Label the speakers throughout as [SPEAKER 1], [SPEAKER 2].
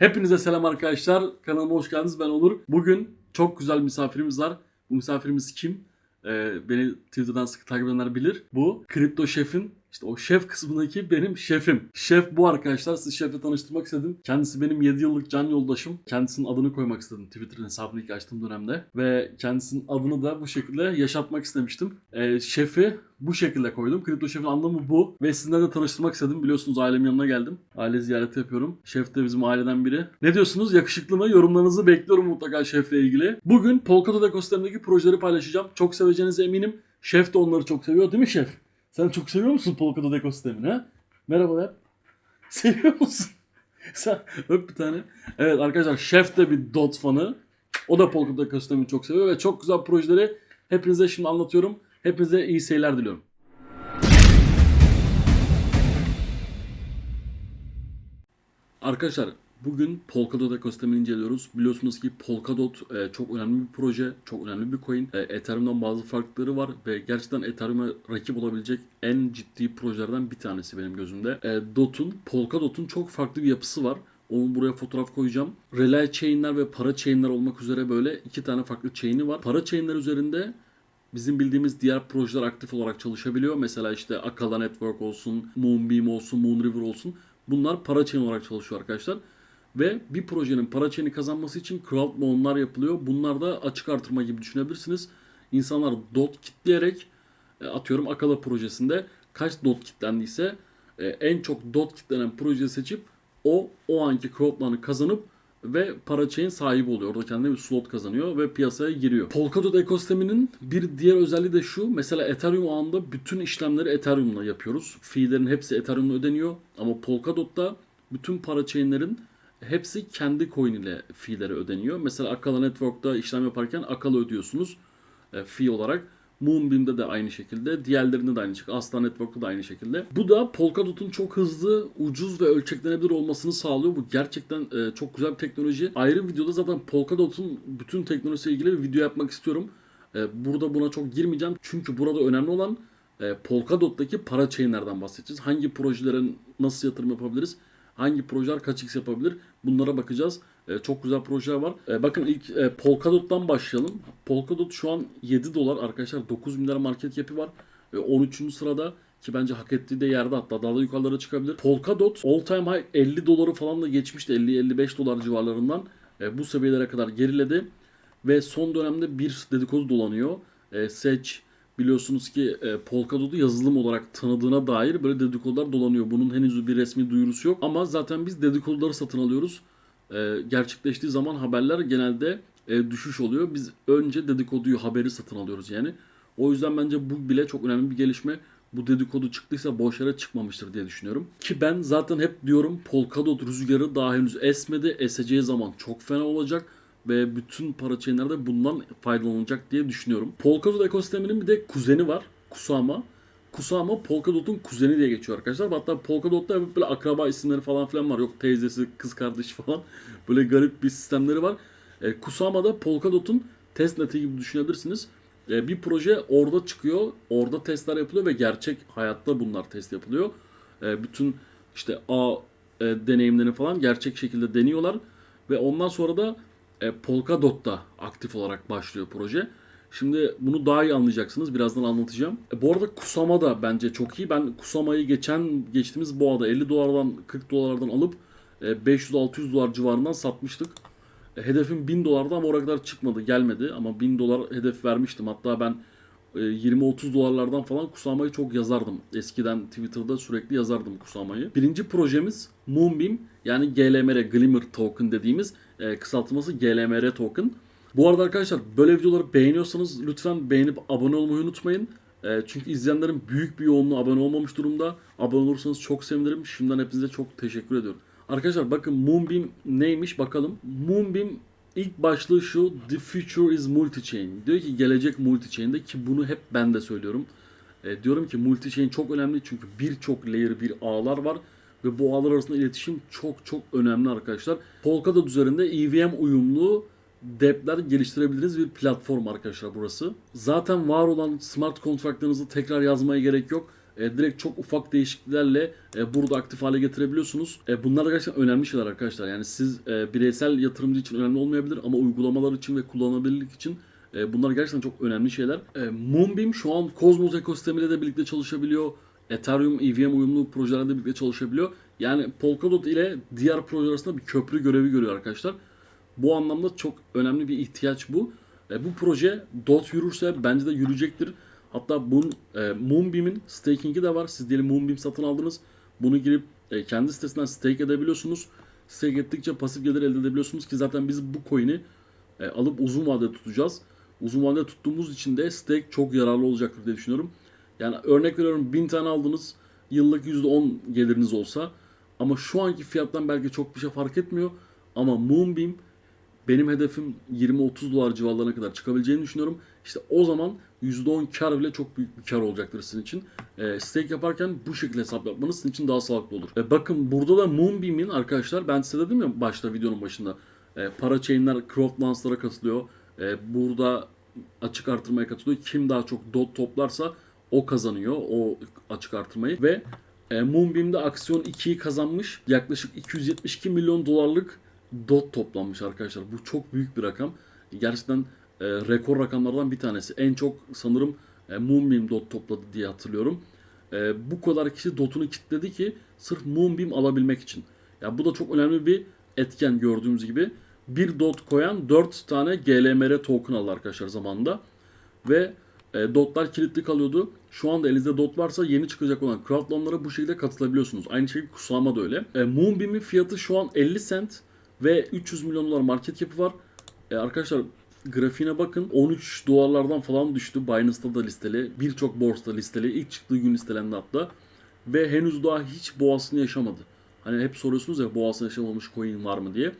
[SPEAKER 1] Hepinize selam arkadaşlar. Kanalıma hoş geldiniz. Ben Onur. Bugün çok güzel misafirimiz var. Bu misafirimiz kim? Ee, beni Twitter'dan sıkı takip edenler bilir. Bu Kripto Şef'in işte o şef kısmındaki benim şefim. Şef bu arkadaşlar. Sizi şefle tanıştırmak istedim. Kendisi benim 7 yıllık can yoldaşım. Kendisinin adını koymak istedim Twitter hesabını ilk açtığım dönemde. Ve kendisinin adını da bu şekilde yaşatmak istemiştim. Ee, şefi bu şekilde koydum. Kripto Şef'in anlamı bu. Ve sizinle de tanıştırmak istedim. Biliyorsunuz ailemin yanına geldim. Aile ziyareti yapıyorum. Şef de bizim aileden biri. Ne diyorsunuz? Yakışıklı mı? Yorumlarınızı bekliyorum mutlaka şefle ilgili. Bugün Polkadot ekosistemindeki projeleri paylaşacağım. Çok seveceğinize eminim. Şef de onları çok seviyor değil mi şef? Sen çok seviyor musun Polkadot ekosistemini ha? Merhabalar. Seviyor musun? Sen öp bir tane. Evet arkadaşlar şef de bir dot fanı. O da Polkadot ekosistemini çok seviyor ve çok güzel projeleri hepinize şimdi anlatıyorum. Hepinize iyi seyirler diliyorum. Arkadaşlar bugün Polkadot ekosistemini inceliyoruz. Biliyorsunuz ki Polkadot e, çok önemli bir proje, çok önemli bir coin. E, Ethereum'dan bazı farkları var ve gerçekten Ethereum'a rakip olabilecek en ciddi projelerden bir tanesi benim gözümde. E, Dot'un, Polkadot'un çok farklı bir yapısı var. Onu buraya fotoğraf koyacağım. Relay chain'ler ve para chain'ler olmak üzere böyle iki tane farklı chain'i var. Para chain'ler üzerinde bizim bildiğimiz diğer projeler aktif olarak çalışabiliyor. Mesela işte Akala Network olsun, Moonbeam olsun, Moonriver olsun. Bunlar para chain olarak çalışıyor arkadaşlar. Ve bir projenin para chain'i kazanması için crowd loan'lar yapılıyor. Bunlar da açık artırma gibi düşünebilirsiniz. İnsanlar dot kitleyerek e, atıyorum Akala projesinde kaç dot kitlendiyse e, en çok dot kitlenen projeyi seçip o o anki crowd loan'ı kazanıp ve parachain sahibi oluyor. Orada kendine bir slot kazanıyor ve piyasaya giriyor. Polkadot ekosisteminin bir diğer özelliği de şu. Mesela Ethereum ağında bütün işlemleri Ethereum'la yapıyoruz. Fee'lerin hepsi Ethereum'la ödeniyor. Ama Polkadot'ta bütün parachain'lerin hepsi kendi coin ile fee'lere ödeniyor. Mesela Akala Network'ta işlem yaparken Akala ödüyorsunuz e, fee olarak. Moonbeam'de de aynı şekilde, diğerlerinde de aynı şekilde, Aslan Network'ta da aynı şekilde. Bu da Polkadot'un çok hızlı, ucuz ve ölçeklenebilir olmasını sağlıyor. Bu gerçekten e, çok güzel bir teknoloji. Ayrı videoda zaten Polkadot'un bütün teknolojisiyle ilgili bir video yapmak istiyorum. E, burada buna çok girmeyeceğim. Çünkü burada önemli olan e, Polkadot'taki para chain'lerden bahsedeceğiz. Hangi projelere nasıl yatırım yapabiliriz? Hangi projeler kaç x yapabilir? Bunlara bakacağız. E, çok güzel projeler var. E, bakın ilk e, Polkadot'tan başlayalım. Polkadot şu an 7 dolar arkadaşlar. 9 bin market cap'i var. E, 13. sırada ki bence hak ettiği de yerde hatta daha da yukarılara çıkabilir. Polkadot all time high 50 doları falan da geçmişti. 50-55 dolar civarlarından e, bu seviyelere kadar geriledi. Ve son dönemde bir dedikodu dolanıyor. E, Sedge biliyorsunuz ki e, Polkadot'u yazılım olarak tanıdığına dair böyle dedikodular dolanıyor. Bunun henüz bir resmi duyurusu yok. Ama zaten biz dedikoduları satın alıyoruz. E, gerçekleştiği zaman haberler genelde e, düşüş oluyor. Biz önce dedikoduyu, haberi satın alıyoruz yani. O yüzden bence bu bile çok önemli bir gelişme. Bu dedikodu çıktıysa boş yere çıkmamıştır diye düşünüyorum. Ki ben zaten hep diyorum Polkadot rüzgarı daha henüz esmedi. Eseceği zaman çok fena olacak ve bütün parachain'ler de bundan faydalanacak diye düşünüyorum. Polkadot ekosisteminin bir de kuzeni var. Kusama. Kusama Polkadot'un kuzeni diye geçiyor arkadaşlar. Hatta Polkadot'ta böyle akraba isimleri falan filan var. Yok teyzesi, kız kardeşi falan. Böyle garip bir sistemleri var. E, Kusama da Polkadot'un testneti gibi düşünebilirsiniz. E, bir proje orada çıkıyor. Orada testler yapılıyor ve gerçek hayatta bunlar test yapılıyor. E, bütün işte A e, deneyimlerini falan gerçek şekilde deniyorlar. Ve ondan sonra da e, Polkadot'ta aktif olarak başlıyor proje. Şimdi bunu daha iyi anlayacaksınız. Birazdan anlatacağım. E, bu arada Kusama da bence çok iyi. Ben Kusama'yı geçen geçtiğimiz boğada 50 dolardan 40 dolardan alıp e, 500-600 dolar civarından satmıştık. E, hedefim 1000 dolardı ama oraya kadar çıkmadı, gelmedi. Ama 1000 dolar hedef vermiştim. Hatta ben e, 20-30 dolarlardan falan Kusama'yı çok yazardım. Eskiden Twitter'da sürekli yazardım Kusama'yı. Birinci projemiz Moonbeam yani GLMR Glimmer Token dediğimiz e, kısaltılması GLMR Token. Bu arada arkadaşlar böyle videoları beğeniyorsanız lütfen beğenip abone olmayı unutmayın. E, çünkü izleyenlerin büyük bir yoğunluğu abone olmamış durumda. Abone olursanız çok sevinirim. Şimdiden hepinize çok teşekkür ediyorum. Arkadaşlar bakın Moonbeam neymiş bakalım. Moonbeam ilk başlığı şu The future is multi-chain. Diyor ki gelecek multi-chain'de ki bunu hep ben de söylüyorum. E, diyorum ki multi-chain çok önemli çünkü birçok layer bir ağlar var ve bu ağlar arasında iletişim çok çok önemli arkadaşlar. Polkadot üzerinde EVM uyumlu dApp'ler geliştirebildiğiniz bir platform arkadaşlar burası. Zaten var olan smart kontraktlarınızı tekrar yazmaya gerek yok. e, direkt çok ufak değişikliklerle e, burada aktif hale getirebiliyorsunuz. E, bunlar gerçekten önemli şeyler arkadaşlar. Yani siz e, bireysel yatırımcı için önemli olmayabilir ama uygulamalar için ve kullanılabilirlik için e, bunlar gerçekten çok önemli şeyler. E, Moonbeam şu an Cosmos ekosistemiyle de birlikte çalışabiliyor. Ethereum EVM uyumlu projelerle birlikte çalışabiliyor. Yani Polkadot ile diğer projeler arasında bir köprü görevi görüyor arkadaşlar. Bu anlamda çok önemli bir ihtiyaç bu. E, bu proje DOT yürürse bence de yürüyecektir. Hatta bunun e, Moonbeam'in staking'i de var. Siz diyelim Moonbeam satın aldınız. Bunu girip e, kendi sitesinden stake edebiliyorsunuz. Stake ettikçe pasif gelir elde edebiliyorsunuz ki zaten biz bu coin'i e, alıp uzun vadede tutacağız. Uzun vadede tuttuğumuz için de stake çok yararlı olacaktır diye düşünüyorum. Yani örnek veriyorum 1000 tane aldınız. Yıllık %10 geliriniz olsa ama şu anki fiyattan belki çok bir şey fark etmiyor. Ama Moonbeam benim hedefim 20-30 dolar civarlarına kadar çıkabileceğini düşünüyorum. İşte o zaman %10 kar bile çok büyük bir kar olacaktır sizin için. E, stake yaparken bu şekilde hesap yapmanız sizin için daha sağlıklı olur. E, bakın burada da Moonbeam'in arkadaşlar ben size dedim ya başta videonun başında e, para chain'ler crowdlance'lara katılıyor. E, burada açık artırmaya katılıyor. Kim daha çok dot toplarsa o kazanıyor o açık artırmayı ve e, Moonbeam'de aksiyon 2'yi kazanmış. Yaklaşık 272 milyon dolarlık dot toplanmış arkadaşlar. Bu çok büyük bir rakam. Gerçekten e, rekor rakamlardan bir tanesi. En çok sanırım e, Moonbeam dot topladı diye hatırlıyorum. E, bu kadar kişi dotunu kitledi ki sırf Moonbeam alabilmek için. Ya bu da çok önemli bir etken gördüğümüz gibi. Bir dot koyan 4 tane GLMR token aldı arkadaşlar zamanında. Ve e, dotlar kilitli kalıyordu. Şu anda elinizde dot varsa yeni çıkacak olan crowdloanlara bu şekilde katılabiliyorsunuz. Aynı şekilde Kusama da öyle. E, Moonbeam'in fiyatı şu an 50 cent ve 300 milyon dolar market cap'i var. E, arkadaşlar grafiğine bakın 13 dolarlardan falan düştü. Binance'da da listeli. Birçok borsada listeli. İlk çıktığı gün listelendi hatta. Ve henüz daha hiç boğasını yaşamadı. Hani hep soruyorsunuz ya boğasını yaşamamış coin var mı diye.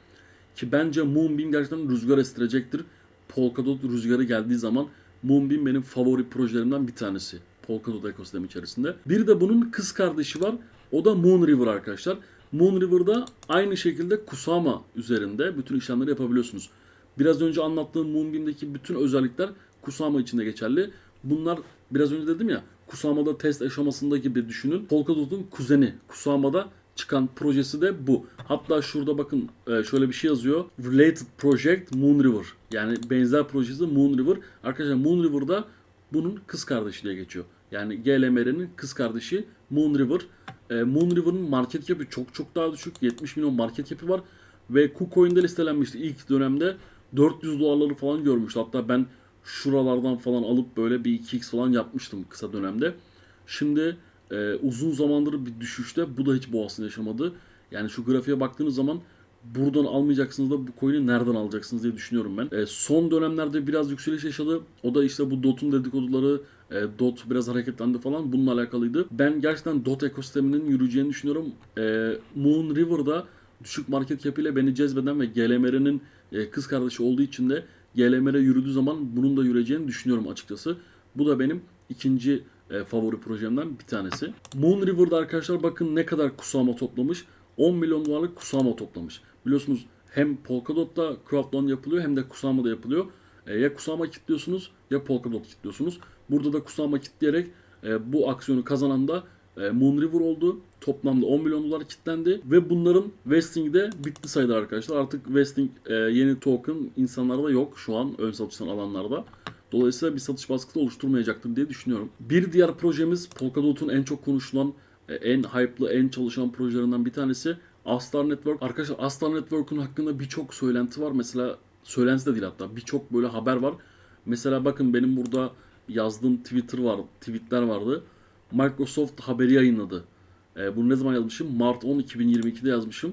[SPEAKER 1] Ki bence Moonbeam gerçekten rüzgar estirecektir. Polkadot rüzgarı geldiği zaman Moonbeam benim favori projelerimden bir tanesi. Polkadot ekosistemi içerisinde. Bir de bunun kız kardeşi var. O da Moon River arkadaşlar. Moon River'da aynı şekilde Kusama üzerinde bütün işlemleri yapabiliyorsunuz. Biraz önce anlattığım Moonbeam'deki bütün özellikler Kusama için de geçerli. Bunlar biraz önce dedim ya Kusama'da test aşamasında gibi düşünün. Polkadot'un kuzeni Kusama'da çıkan projesi de bu. Hatta şurada bakın e, şöyle bir şey yazıyor. Related Project Moon River. Yani benzer projesi Moon River. Arkadaşlar Moon River'da bunun kız kardeşi diye geçiyor. Yani GLMR'nin kız kardeşi Moon River. E, Moon River'ın market cap'i çok çok daha düşük. 70 milyon market cap'i var. Ve KuCoin'de listelenmişti ilk dönemde. 400 dolarları falan görmüştü. Hatta ben şuralardan falan alıp böyle bir 2x falan yapmıştım kısa dönemde. Şimdi e, uzun zamandır bir düşüşte bu da hiç boğasını yaşamadı. Yani şu grafiğe baktığınız zaman buradan almayacaksınız da bu coin'i nereden alacaksınız diye düşünüyorum ben. E, son dönemlerde biraz yükseliş yaşadı. O da işte bu DOT'un dedikoduları, e, DOT biraz hareketlendi falan bununla alakalıydı. Ben gerçekten DOT ekosisteminin yürüyeceğini düşünüyorum. E, Moon River'da düşük market cap beni cezbeden ve GLMR'nin e, kız kardeşi olduğu için de GLMR yürüdüğü zaman bunun da yürüyeceğini düşünüyorum açıkçası. Bu da benim ikinci e, favori projemden bir tanesi. Moon River'da arkadaşlar bakın ne kadar Kusama toplamış. 10 milyon dolarlık Kusama toplamış. Biliyorsunuz hem Polkadot'ta crowdloan yapılıyor hem de Kusama'da yapılıyor. E, ya Kusama kilitliyorsunuz ya Polkadot kilitliyorsunuz. Burada da Kusama kilitleyerek e, bu aksiyonu kazanan da e, Moon River oldu. Toplamda 10 milyon dolar kilitlendi ve bunların vesting de bitti sayılır arkadaşlar. Artık vesting e, yeni token insanlarda yok şu an ön satıştan alanlarda. Dolayısıyla bir satış baskısı oluşturmayacaktır diye düşünüyorum. Bir diğer projemiz Polkadot'un en çok konuşulan, e, en hype'lı, en çalışan projelerinden bir tanesi Astar Network. Arkadaşlar Astar Network'un hakkında birçok söylenti var. Mesela söylenti de değil hatta birçok böyle haber var. Mesela bakın benim burada yazdığım Twitter var, tweetler vardı. Microsoft haberi yayınladı. E, bunu ne zaman yazmışım? Mart 10 2022'de yazmışım.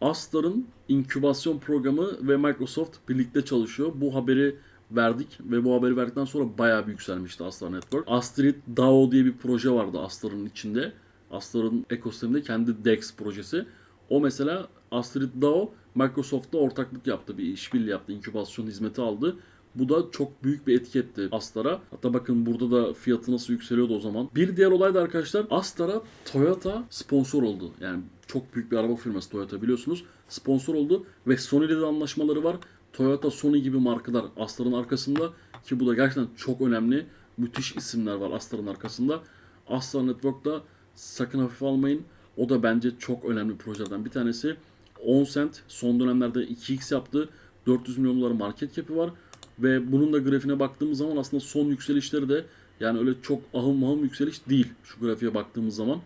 [SPEAKER 1] Astar'ın inkübasyon programı ve Microsoft birlikte çalışıyor. Bu haberi verdik ve bu haberi verdikten sonra bayağı bir yükselmişti Astar Network. Astrid DAO diye bir proje vardı Astar'ın içinde. Astar'ın ekosisteminde kendi DEX projesi. O mesela Astrid DAO Microsoft'la ortaklık yaptı, bir işbirliği yaptı, inkübasyon hizmeti aldı. Bu da çok büyük bir etki etti Astar'a. Hatta bakın burada da fiyatı nasıl yükseliyordu o zaman. Bir diğer olay da arkadaşlar Astar'a Toyota sponsor oldu. Yani çok büyük bir araba firması Toyota biliyorsunuz. Sponsor oldu ve Sony ile de anlaşmaları var. Toyota, Sony gibi markalar Astar'ın arkasında ki bu da gerçekten çok önemli. Müthiş isimler var Astar'ın arkasında. Aslan Network'ta sakın hafife almayın. O da bence çok önemli projelerden bir tanesi. 10 cent son dönemlerde 2x yaptı. 400 milyon dolar market cap'i var. Ve bunun da grafiğine baktığımız zaman aslında son yükselişleri de yani öyle çok ahım mahım yükseliş değil şu grafiğe baktığımız zaman.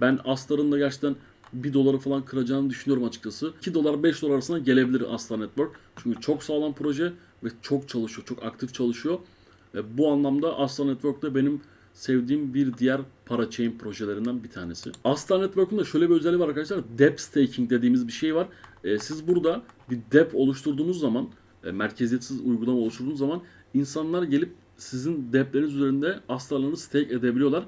[SPEAKER 1] Ben Astar'ın da gerçekten 1 doları falan kıracağını düşünüyorum açıkçası. 2 dolar 5 dolar arasında gelebilir Astar Network. Çünkü çok sağlam proje ve çok çalışıyor, çok aktif çalışıyor. Ve bu anlamda Astar Network da benim sevdiğim bir diğer parachain projelerinden bir tanesi. Astar Network'un da şöyle bir özelliği var arkadaşlar. Dep staking dediğimiz bir şey var. Ee, siz burada bir dep oluşturduğunuz zaman, e, merkeziyetsiz uygulama oluşturduğunuz zaman insanlar gelip sizin depleriniz üzerinde astarlarını stake edebiliyorlar.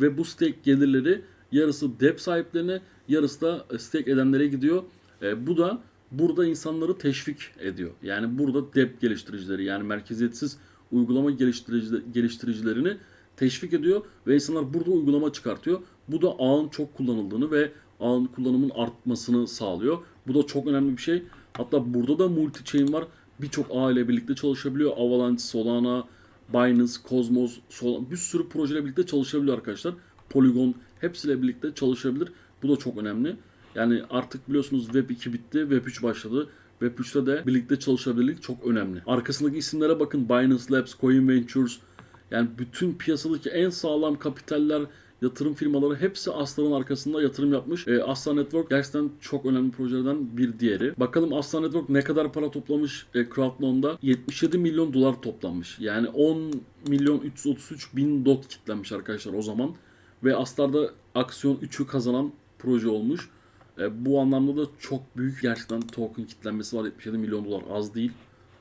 [SPEAKER 1] Ve bu stake gelirleri yarısı dep sahiplerine, yarısı da stake edenlere gidiyor. E, bu da burada insanları teşvik ediyor. Yani burada dep geliştiricileri yani merkeziyetsiz uygulama geliştirici, geliştiricilerini teşvik ediyor ve insanlar burada uygulama çıkartıyor. Bu da ağın çok kullanıldığını ve ağın kullanımın artmasını sağlıyor. Bu da çok önemli bir şey. Hatta burada da multi chain var. Birçok ağ ile birlikte çalışabiliyor. Avalanche, Solana, Binance, Cosmos, Solana bir sürü projeyle birlikte çalışabiliyor arkadaşlar. Polygon hepsiyle birlikte çalışabilir. Bu da çok önemli. Yani artık biliyorsunuz Web 2 bitti, Web 3 başladı. Web 3'te de birlikte çalışabilirlik çok önemli. Arkasındaki isimlere bakın. Binance Labs, Coin Ventures. Yani bütün piyasadaki en sağlam kapitaller, yatırım firmaları hepsi Aslan'ın arkasında yatırım yapmış. E, Aslan Network gerçekten çok önemli projelerden bir diğeri. Bakalım Aslan Network ne kadar para toplamış e, Crowdloan'da? 77 milyon dolar toplanmış. Yani 10 milyon 333 bin dot kitlenmiş arkadaşlar o zaman. Ve Astar'da aksiyon 3'ü kazanan proje olmuş. E, bu anlamda da çok büyük gerçekten token kitlenmesi var. 77 milyon dolar az değil.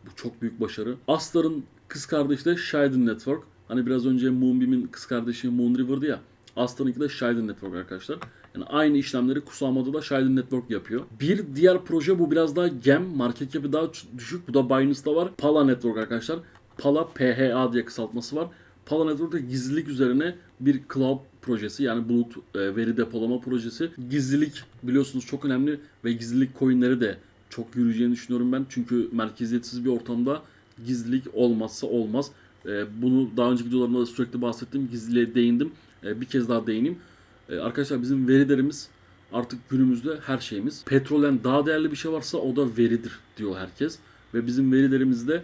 [SPEAKER 1] Bu çok büyük başarı. Astar'ın kız kardeşi de Shiden Network. Hani biraz önce Moonbeam'in kız kardeşi Moonriver'dı ya. Astar'ınki de Shiden Network arkadaşlar. Yani aynı işlemleri Kusama'da da Shiden Network yapıyor. Bir diğer proje bu biraz daha gem. Market cap'i daha düşük. Bu da Binance'da var. Pala Network arkadaşlar. Pala PHA diye kısaltması var. Pala Network'ta gizlilik üzerine bir cloud projesi yani bulut e, veri depolama projesi. Gizlilik biliyorsunuz çok önemli ve gizlilik coinleri de çok yürüyeceğini düşünüyorum ben. Çünkü merkeziyetsiz bir ortamda gizlilik olmazsa olmaz. E, bunu daha önceki videolarımda da sürekli bahsettim. Gizliliğe değindim. E, bir kez daha değineyim. Arkadaşlar bizim verilerimiz artık günümüzde her şeyimiz. Petrolden daha değerli bir şey varsa o da veridir diyor herkes. Ve bizim verilerimizde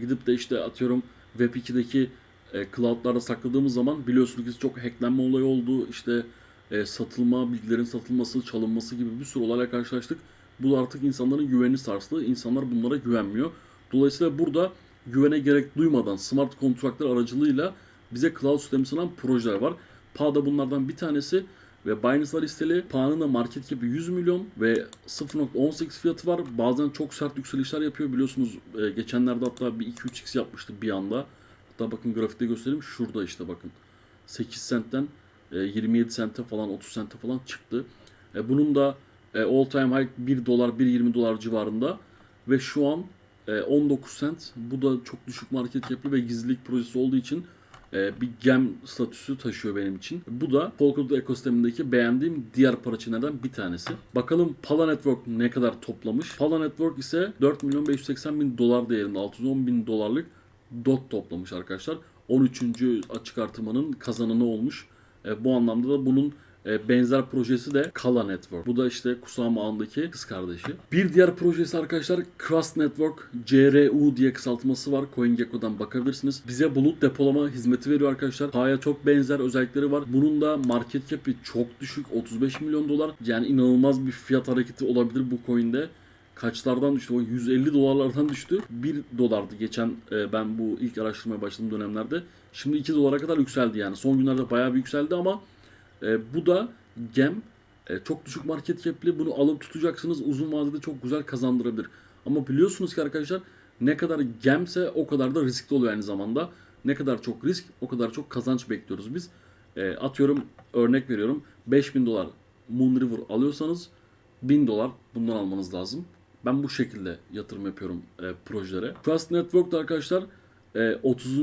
[SPEAKER 1] gidip de işte atıyorum Web 2'deki e, cloud'larda sakladığımız zaman biliyorsunuz ki çok hacklenme olayı oldu. İşte e, satılma, bilgilerin satılması, çalınması gibi bir sürü olayla karşılaştık. Bu artık insanların güvenini sarstı. İnsanlar bunlara güvenmiyor. Dolayısıyla burada güvene gerek duymadan smart kontraktlar aracılığıyla bize cloud sistemi sunan projeler var. PA da bunlardan bir tanesi ve Binance'lar listeli. PA'nın da market cap'i 100 milyon ve 0.18 fiyatı var. Bazen çok sert yükselişler yapıyor. Biliyorsunuz e, geçenlerde hatta bir 2-3x yapmıştı bir anda. Hatta bakın grafikte göstereyim. Şurada işte bakın. 8 centten e, 27 sente falan 30 sente falan çıktı. E, bunun da e, all time high 1 dolar 1.20 dolar civarında ve şu an e, 19 cent. Bu da çok düşük market cap'li ve gizlilik projesi olduğu için e, bir gem statüsü taşıyor benim için. Bu da Polkadot ekosistemindeki beğendiğim diğer paraçinelerden bir tanesi. Bakalım Pala Network ne kadar toplamış. Pala Network ise 4 milyon 580 bin dolar değerinde 610 bin dolarlık dot toplamış arkadaşlar. 13. açık artırmanın kazananı olmuş. E, bu anlamda da bunun e, benzer projesi de Kala Network. Bu da işte Kusama ağındaki kız kardeşi. Bir diğer projesi arkadaşlar Crust Network CRU diye kısaltması var. CoinGecko'dan bakabilirsiniz. Bize bulut depolama hizmeti veriyor arkadaşlar. Pa'ya çok benzer özellikleri var. Bunun da market cap'i çok düşük. 35 milyon dolar. Yani inanılmaz bir fiyat hareketi olabilir bu coin'de kaçlardan düştü? O 150 dolarlardan düştü. 1 dolardı geçen e, ben bu ilk araştırmaya başladığım dönemlerde. Şimdi 2 dolara kadar yükseldi yani. Son günlerde bayağı bir yükseldi ama e, bu da gem e, çok düşük market cap'li. Bunu alıp tutacaksınız. Uzun vadede çok güzel kazandırabilir. Ama biliyorsunuz ki arkadaşlar ne kadar gemse o kadar da riskli oluyor aynı zamanda. Ne kadar çok risk o kadar çok kazanç bekliyoruz biz. E, atıyorum örnek veriyorum 5000 dolar Moonriver alıyorsanız 1000 dolar bundan almanız lazım. Ben bu şekilde yatırım yapıyorum e, projelere. Trust Network'ta arkadaşlar e, 30.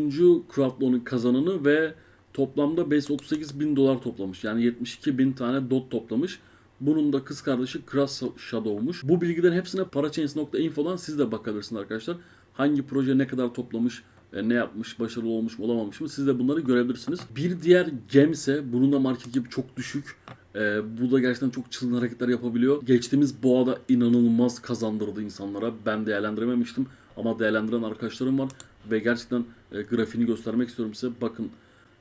[SPEAKER 1] crowdloan'un kazananı ve toplamda 538 bin dolar toplamış. Yani 72 bin tane dot toplamış. Bunun da kız kardeşi Crash Shadow'muş. Bu bilgilerin hepsine parachains.info'dan siz de bakabilirsiniz arkadaşlar. Hangi proje ne kadar toplamış, ne yapmış, başarılı olmuş mu olamamış mı siz de bunları görebilirsiniz. Bir diğer gem ise bunun da market gibi çok düşük. E, bu da gerçekten çok çılgın hareketler yapabiliyor. Geçtiğimiz boğada inanılmaz kazandırdı insanlara. Ben değerlendirememiştim ama değerlendiren arkadaşlarım var ve gerçekten e, grafiğini göstermek istiyorum size. Bakın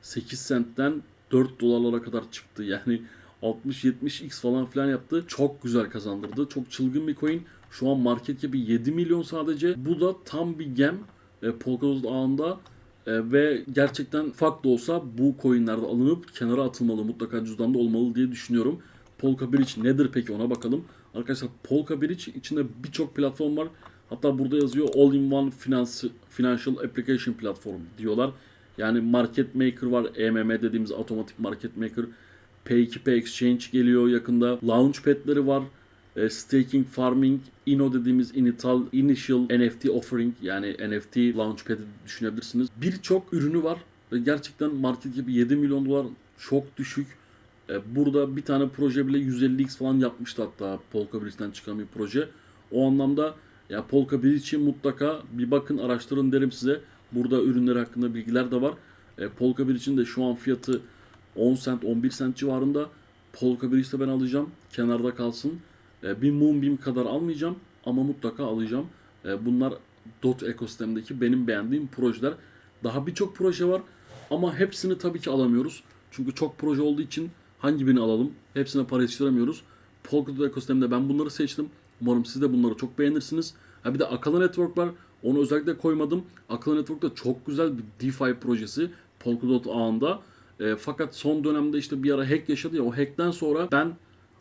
[SPEAKER 1] 8 centten 4 dolarlara kadar çıktı. Yani 60-70x falan filan yaptı. Çok güzel kazandırdı. Çok çılgın bir coin. Şu an market cap'i 7 milyon sadece. Bu da tam bir gem. E, Polkadot ağında e, ve gerçekten ufak da olsa bu coinlerde alınıp kenara atılmalı. Mutlaka cüzdanda olmalı diye düşünüyorum. Polka Bridge nedir peki ona bakalım. Arkadaşlar Polka Bridge içinde birçok platform var. Hatta burada yazıyor All-in-One Finance, Financial Application Platform diyorlar. Yani Market Maker var. EMM dediğimiz otomatik Market Maker. P2P Exchange geliyor yakında. Launchpad'leri var. E, staking, farming, INO dediğimiz initial, initial NFT offering yani NFT launchpad'i düşünebilirsiniz. Birçok ürünü var ve gerçekten market gibi 7 milyon dolar çok düşük. E, burada bir tane proje bile 150x falan yapmıştı hatta Polka Bridge'den çıkan bir proje. O anlamda ya Polka Bridge için mutlaka bir bakın araştırın derim size. Burada ürünleri hakkında bilgiler de var. E, Polka Bridge'in de şu an fiyatı 10 cent 11 cent civarında. Polka Bridge'de ben alacağım. Kenarda kalsın. E, bir Moonbeam kadar almayacağım ama mutlaka alacağım. E, bunlar DOT ekosistemdeki benim beğendiğim projeler. Daha birçok proje var ama hepsini tabii ki alamıyoruz. Çünkü çok proje olduğu için hangi birini alalım? Hepsine para yetiştiremiyoruz. Polkadot ekosisteminde ben bunları seçtim. Umarım siz de bunları çok beğenirsiniz. Ha bir de Akala Network var. Onu özellikle koymadım. Akala Network da çok güzel bir DeFi projesi. Polkadot ağında. E, fakat son dönemde işte bir ara hack yaşadı ya o hackten sonra ben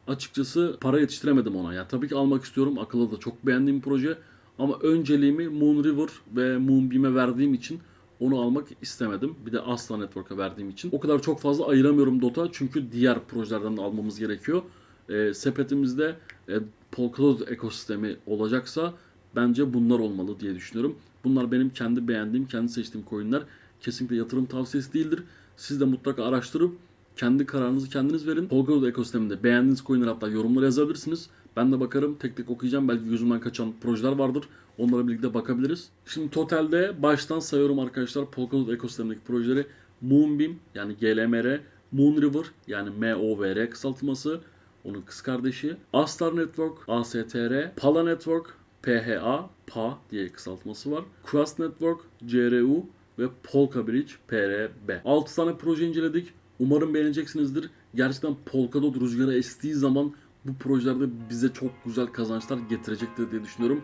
[SPEAKER 1] açıkçası para yetiştiremedim ona. Yani tabii ki almak istiyorum. Akıllı da çok beğendiğim proje. Ama önceliğimi Moon River ve Moonbeam'e verdiğim için onu almak istemedim. Bir de Asla Network'a verdiğim için. O kadar çok fazla ayıramıyorum DOT'a. Çünkü diğer projelerden de almamız gerekiyor. E, sepetimizde e, Polkadot ekosistemi olacaksa bence bunlar olmalı diye düşünüyorum. Bunlar benim kendi beğendiğim, kendi seçtiğim coinler. Kesinlikle yatırım tavsiyesi değildir. Siz de mutlaka araştırıp kendi kararınızı kendiniz verin. Polkadot ekosisteminde beğendiğiniz coinler hatta yorumlara yazabilirsiniz. Ben de bakarım tek tek okuyacağım. Belki gözümden kaçan projeler vardır. Onlara birlikte bakabiliriz. Şimdi totalde baştan sayıyorum arkadaşlar Polkadot ekosistemindeki projeleri. Moonbeam yani GLMR, Moonriver yani MOVR kısaltması, onun kız kardeşi, Astar Network, ASTR, Pala Network, PHA, PA diye kısaltması var. Quest Network, CRU ve Polka Bridge, PRB. 6 tane proje inceledik. Umarım beğeneceksinizdir. Gerçekten Polkadot rüzgara estiği zaman bu projelerde bize çok güzel kazançlar getirecektir diye düşünüyorum.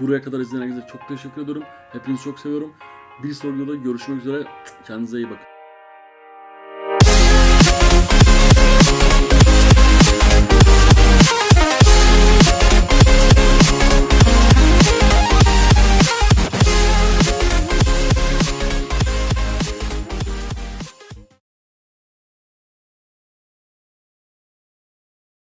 [SPEAKER 1] Buraya kadar izleyen herkese çok teşekkür ediyorum. Hepinizi çok seviyorum. Bir sonraki videoda görüşmek üzere. Kendinize iyi bakın.